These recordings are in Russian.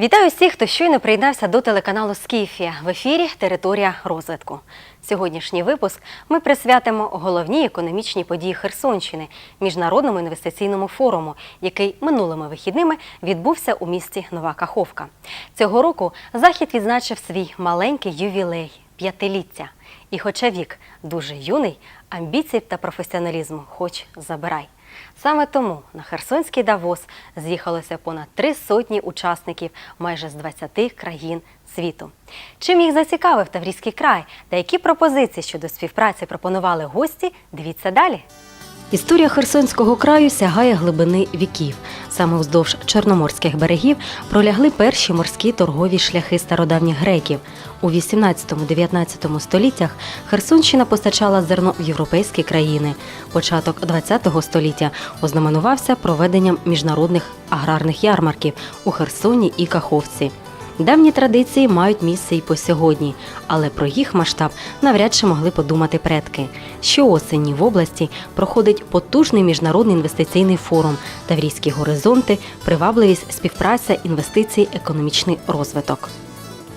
Вітаю всіх, хто щойно приєднався до телеканалу Скіфія в ефірі Територія розвитку. Сьогоднішній випуск ми присвятимо головній економічній події Херсонщини міжнародному інвестиційному форуму, який минулими вихідними відбувся у місті Нова Каховка. Цього року захід відзначив свій маленький ювілей п'ятиліття. І, хоча вік дуже юний, амбіцій та професіоналізму хоч забирай. Саме тому на Херсонський Давос з'їхалося понад три сотні учасників майже з 20 країн світу. Чим їх зацікавив Таврійський край та які пропозиції щодо співпраці пропонували гості, дивіться далі. Історія Херсонського краю сягає глибини віків. Саме вздовж чорноморських берегів пролягли перші морські торгові шляхи стародавніх греків. У 18-19 століттях Херсонщина постачала зерно в європейські країни. Початок ХХ століття ознаменувався проведенням міжнародних аграрних ярмарків у Херсоні і Каховці. Давні традиції мають місце і по сьогодні, але про їх масштаб навряд чи могли подумати предки. Щоосені в області проходить потужний міжнародний інвестиційний форум Таврійські горизонти, привабливість, співпраця, інвестиції, економічний розвиток.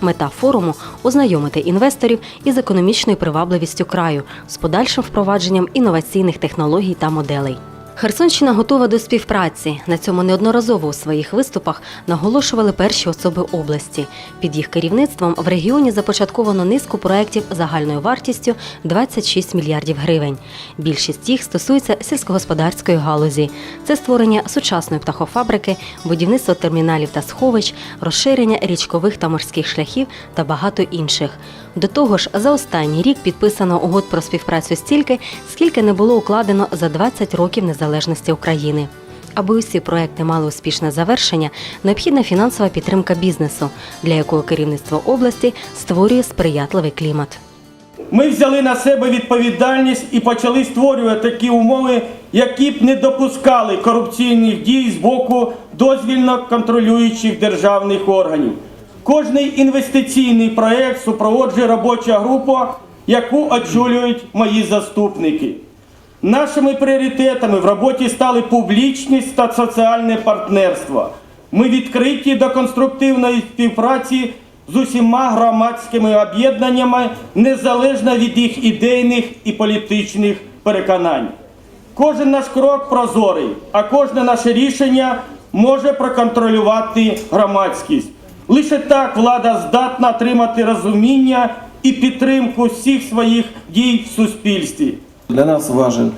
Мета форуму ознайомити інвесторів із економічною привабливістю краю з подальшим впровадженням інноваційних технологій та моделей. Херсонщина готова до співпраці. На цьому неодноразово у своїх виступах наголошували перші особи області. Під їх керівництвом в регіоні започатковано низку проєктів загальною вартістю 26 мільярдів гривень. Більшість їх стосується сільськогосподарської галузі. Це створення сучасної птахофабрики, будівництво терміналів та сховищ, розширення річкових та морських шляхів та багато інших. До того ж, за останній рік підписано угод про співпрацю стільки, скільки не було укладено за 20 років незалежності України. Аби усі проекти мали успішне завершення, необхідна фінансова підтримка бізнесу, для якого керівництво області створює сприятливий клімат. Ми взяли на себе відповідальність і почали створювати такі умови, які б не допускали корупційних дій з боку дозвільно контролюючих державних органів. Кожний інвестиційний проект супроводжує робоча група, яку очолюють мої заступники. Нашими пріоритетами в роботі стали публічність та соціальне партнерство. Ми відкриті до конструктивної співпраці з усіма громадськими об'єднаннями незалежно від їх ідейних і політичних переконань. Кожен наш крок прозорий, а кожне наше рішення може проконтролювати громадськість. Лише так влада здатна отримати розуміння і підтримку всіх своїх дій в суспільстві. Для нас важен,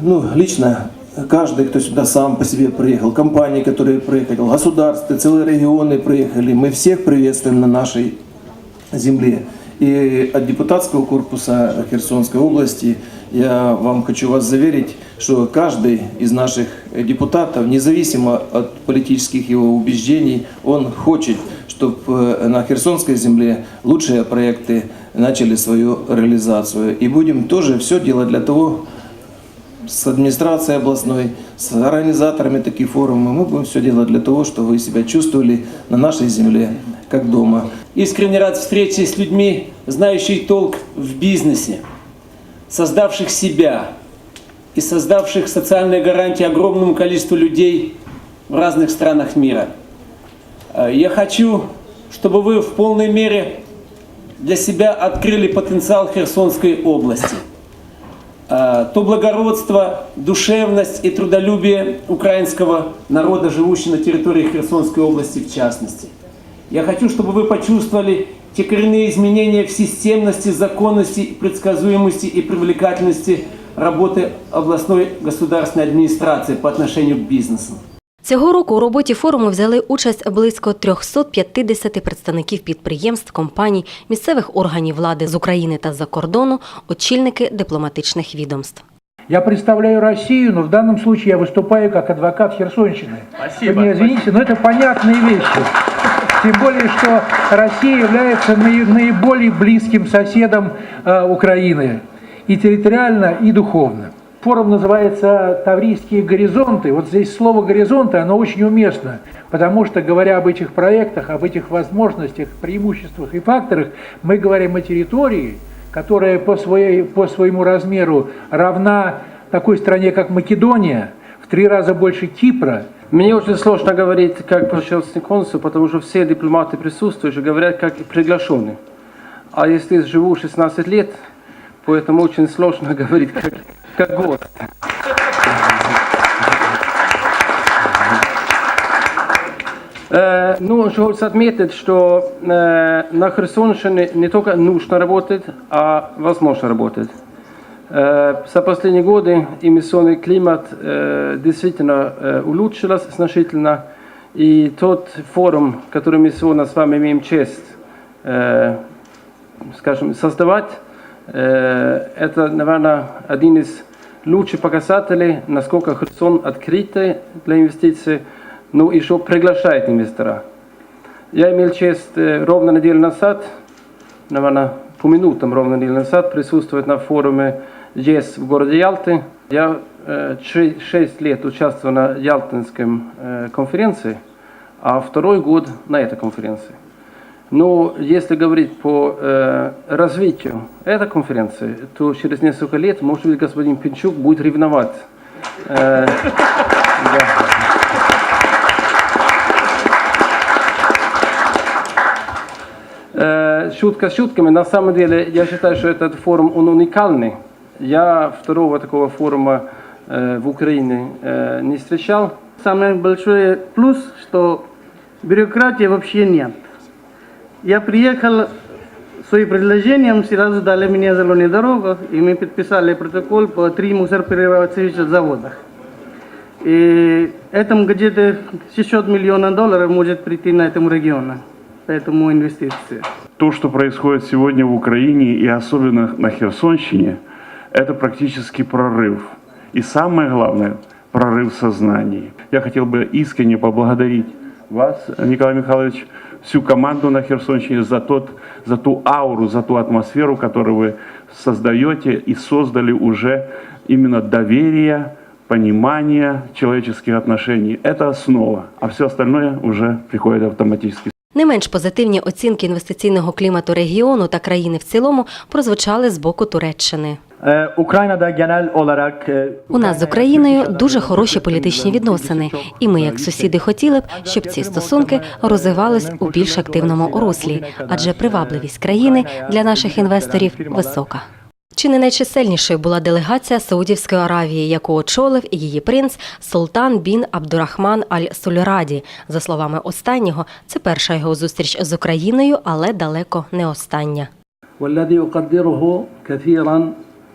ну, лично каждый, кто сюда сам по себе приехал, компании, которые приехали, государства, целые регионы приехали. Мы всех приветствуем на нашей земле. И от депутатского корпуса Херсонской области я вам хочу вас заверить, что каждый из наших депутатов, независимо от политических его убеждений, он хочет, чтобы на Херсонской земле лучшие проекты начали свою реализацию. И будем тоже все делать для того, с администрацией областной, с организаторами таких форумов, мы будем все делать для того, чтобы вы себя чувствовали на нашей земле как дома. Искренне рад встрече с людьми, знающих толк в бизнесе, создавших себя и создавших социальные гарантии огромному количеству людей в разных странах мира. Э, Я хочу, чтобы вы в полной мере для себя открыли потенциал Херсонской области. Э, То благородство, душевность и трудолюбие украинского народа, живущего на территории Херсонской области в частности. Я хочу, чтобы вы почувствовали те коренные изменения в системности, законности, предсказуемости и привлекательности работы областной государственной администрации по отношению к бизнесу. Цього року у роботі форуму взяли участь близько 350 представників підприємств, компаній, місцевих органів влади з України та з-за кордону, очільники дипломатичних відомств. Я представляю Россию, но в данном случае я выступаю как адвокат Херсонщины. Спасибо, Вы меня извините, но это понятные вещи. Тем более, что Россия является наи- наиболее близким соседом э, Украины и территориально, и духовно. Форум называется «Таврийские горизонты». Вот здесь слово «горизонты», оно очень уместно, потому что, говоря об этих проектах, об этих возможностях, преимуществах и факторах, мы говорим о территории, которая по, своей, по своему размеру равна такой стране, как Македония, в три раза больше Кипра, Мне очень сложно говорить, как почетный консул, потому что все дипломаты присутствующие говорят, как приглашенные. А если живу 16 лет, поэтому очень сложно говорить, как, как гость. Э, ну, хочется отметить, что э, на Херсонщине не только нужно работать, а возможно работать. Э, За последние годы эмиссионный климат действительно улучшился значительно. И тот форум, который мы сегодня с вами имеем честь скажем, создавать, это, наверное, один из лучших показателей, насколько Херсон открытый для инвестиций, но еще приглашает инвестора. Я имел честь э, ровно неделю назад, наверное, по минутам ровно неделю назад присутствовать на форуме ЕС в городе Ялты. Я э, 6 лет участвовал на Ялтинском э, конференции, а второй год на этой конференции. Но если говорить по э, развитию этой конференции, то через несколько лет, может быть, господин Пинчук будет ревновать. Э, да. Э, Шутка шутками, на самом деле я считаю, что этот форум он уникальный. Я второго такого форума э, в Украине э, не встречал. Самый большой плюс, что бюрократии вообще нет. Я приехал своим предложением, сразу дали мне зеленую дорогу, и мы подписали протокол по три мусороперерабатывающих заводах. И этом где-то 600 миллионов долларов может прийти на этом регионе, поэтому инвестиции. То, что происходит сегодня в Украине и особенно на Херсонщине, это практически прорыв. И самое главное, прорыв в сознании. Я хотел бы искренне поблагодарить вас, Николай Михайлович, всю команду на Херсонщине за, тот, за ту ауру, за ту атмосферу, которую вы создаете и создали уже именно доверие, понимание человеческих отношений. Это основа, а все остальное уже приходит автоматически. Не менш позитивні оцінки інвестиційного клімату регіону та країни в цілому прозвучали з боку Туреччини. Ukrayna'da genel olarak e, У нас з Україною дуже хороші політичні відносини, і ми, як сусіди, хотіли б, щоб ці стосунки розвивались у більш активному руслі, адже привабливість країни для наших інвесторів висока. Чи не найчисельнішою була делегація Саудівської Аравії, яку очолив її принц Султан бін Абдурахман Аль-Сульраді. За словами останнього, це перша його зустріч з Україною, але далеко не остання.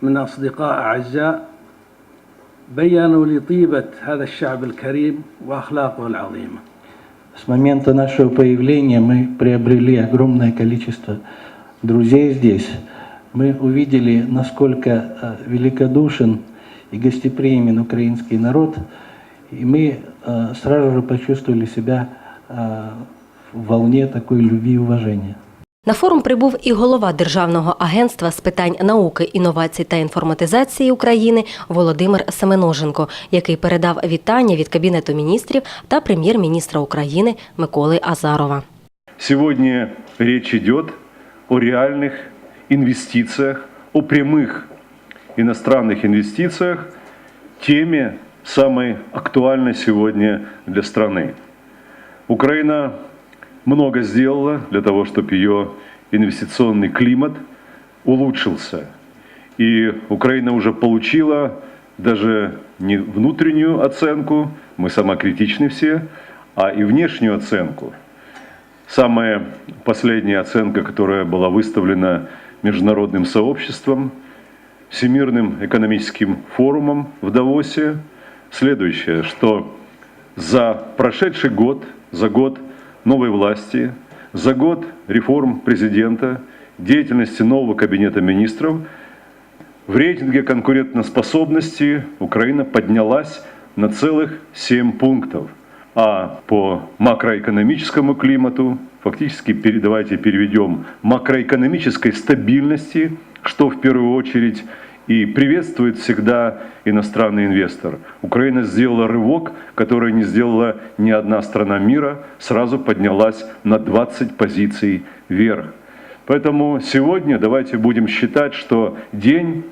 والذي أقدره كثيرا من أصدقاء أعزاء بينوا لي طيبة هذا الشعب الكريم وأخلاقه العظيمة с момента нашего появления мы приобрели огромное количество друзей здесь. Мы увидели, насколько э, великодушен и гостеприимен украинский народ, и мы э, сразу же почувствовали себя э, в волне такой любви и уважения. На форум прибув і голова Державного агентства з питань науки, інновацій та інформатизації України Володимир Семеноженко, який передав вітання від Кабінету міністрів та прем'єр-міністра України Миколи Азарова. Сегодня речь идет о реальных инвестициях, о прямых иностранных инвестициях, теме самой актуальной сегодня для страны. Украина много сделала для того, чтобы ее инвестиционный климат улучшился. И Украина уже получила даже не внутреннюю оценку, мы самокритичны все, а и внешнюю оценку. Самая последняя оценка, которая была выставлена международным сообществом, Всемирным экономическим форумом в Давосе, следующее, что за прошедший год, за год новой власти, за год реформ президента, деятельности нового кабинета министров, в рейтинге конкурентоспособности Украина поднялась на целых 7 пунктов. А по макроэкономическому климату, фактически давайте переведем макроэкономической стабильности, что в первую очередь и приветствует всегда иностранный инвестор. Украина сделала рывок, который не сделала ни одна страна мира, сразу поднялась на 20 позиций вверх. Поэтому сегодня давайте будем считать, что день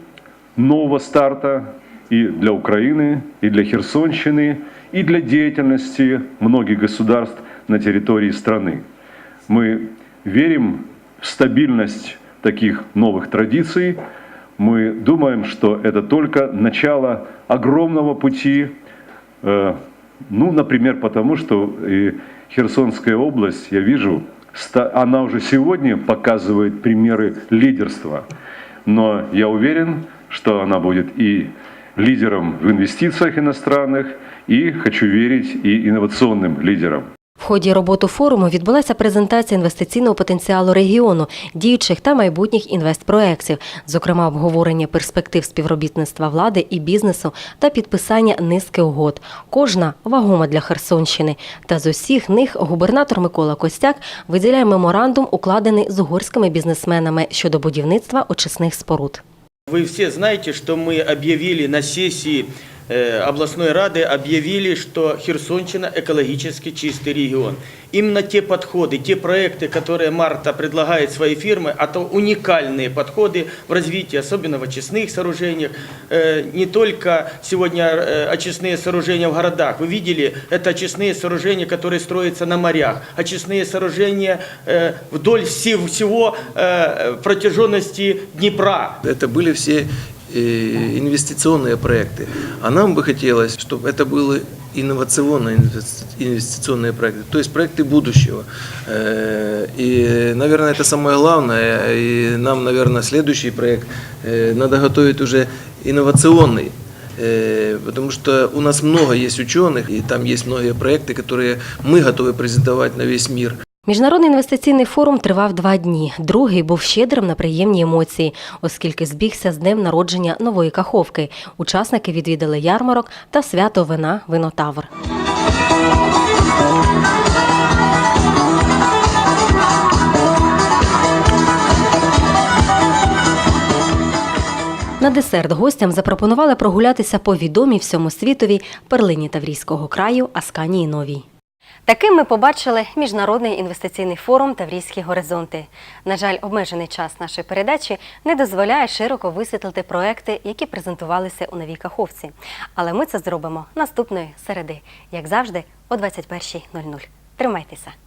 нового старта и для Украины, и для Херсонщины, и для деятельности многих государств на территории страны. Мы верим в стабильность таких новых традиций. Мы думаем, что это только начало огромного пути, э, ну, например, потому что и Херсонская область, я вижу, она уже сегодня показывает примеры лидерства. Но я уверен, что она будет и лидером в инвестициях иностранных, и, хочу верить, и инновационным лидером. В ході роботи форуму відбулася презентація інвестиційного потенціалу регіону, діючих та майбутніх інвестпроєктів, зокрема обговорення перспектив співробітництва влади і бізнесу та підписання низки угод. Кожна вагома для Херсонщини. Та з усіх них губернатор Микола Костяк виділяє меморандум, укладений з угорськими бізнесменами щодо будівництва очисних споруд. Вы все знаете, что мы объявили на сессии э, областной рады, объявили, что Херсонщина экологически чистый регион. Именно те подходы, те проекты, которые Марта предлагает своей фирмы, это уникальные подходы в развитии, особенно в очистных сооружениях. Э, Не только сегодня э, очистные сооружения в городах. Вы видели, это очистные сооружения, которые строятся на морях. Очистные сооружения э, вдоль всего, всего э, протяженности Днепра. Это были все э, инвестиционные проекты. А нам бы хотелось, чтобы это были инновационные инвести- инвестиционные проекты, то есть проекты будущего. Э, И, наверное, это самое главное. И нам, наверное, следующий проект э, надо готовить уже инновационный. Э, Потому что у нас много есть ученых, и там есть многие проекты, которые мы готовы презентовать на весь мир. Міжнародний інвестиційний форум тривав два дні. Другий був щедрим на приємні емоції, оскільки збігся з днем народження нової каховки. Учасники відвідали ярмарок та свято вина Винотавр. На десерт гостям запропонували прогулятися по відомій всьому світові перлині Таврійського краю Асканії Новій. Таким ми побачили міжнародний інвестиційний форум Таврійські горизонти. На жаль, обмежений час нашої передачі не дозволяє широко висвітлити проекти, які презентувалися у новій каховці. Але ми це зробимо наступної середи, як завжди, о 21.00. Тримайтеся!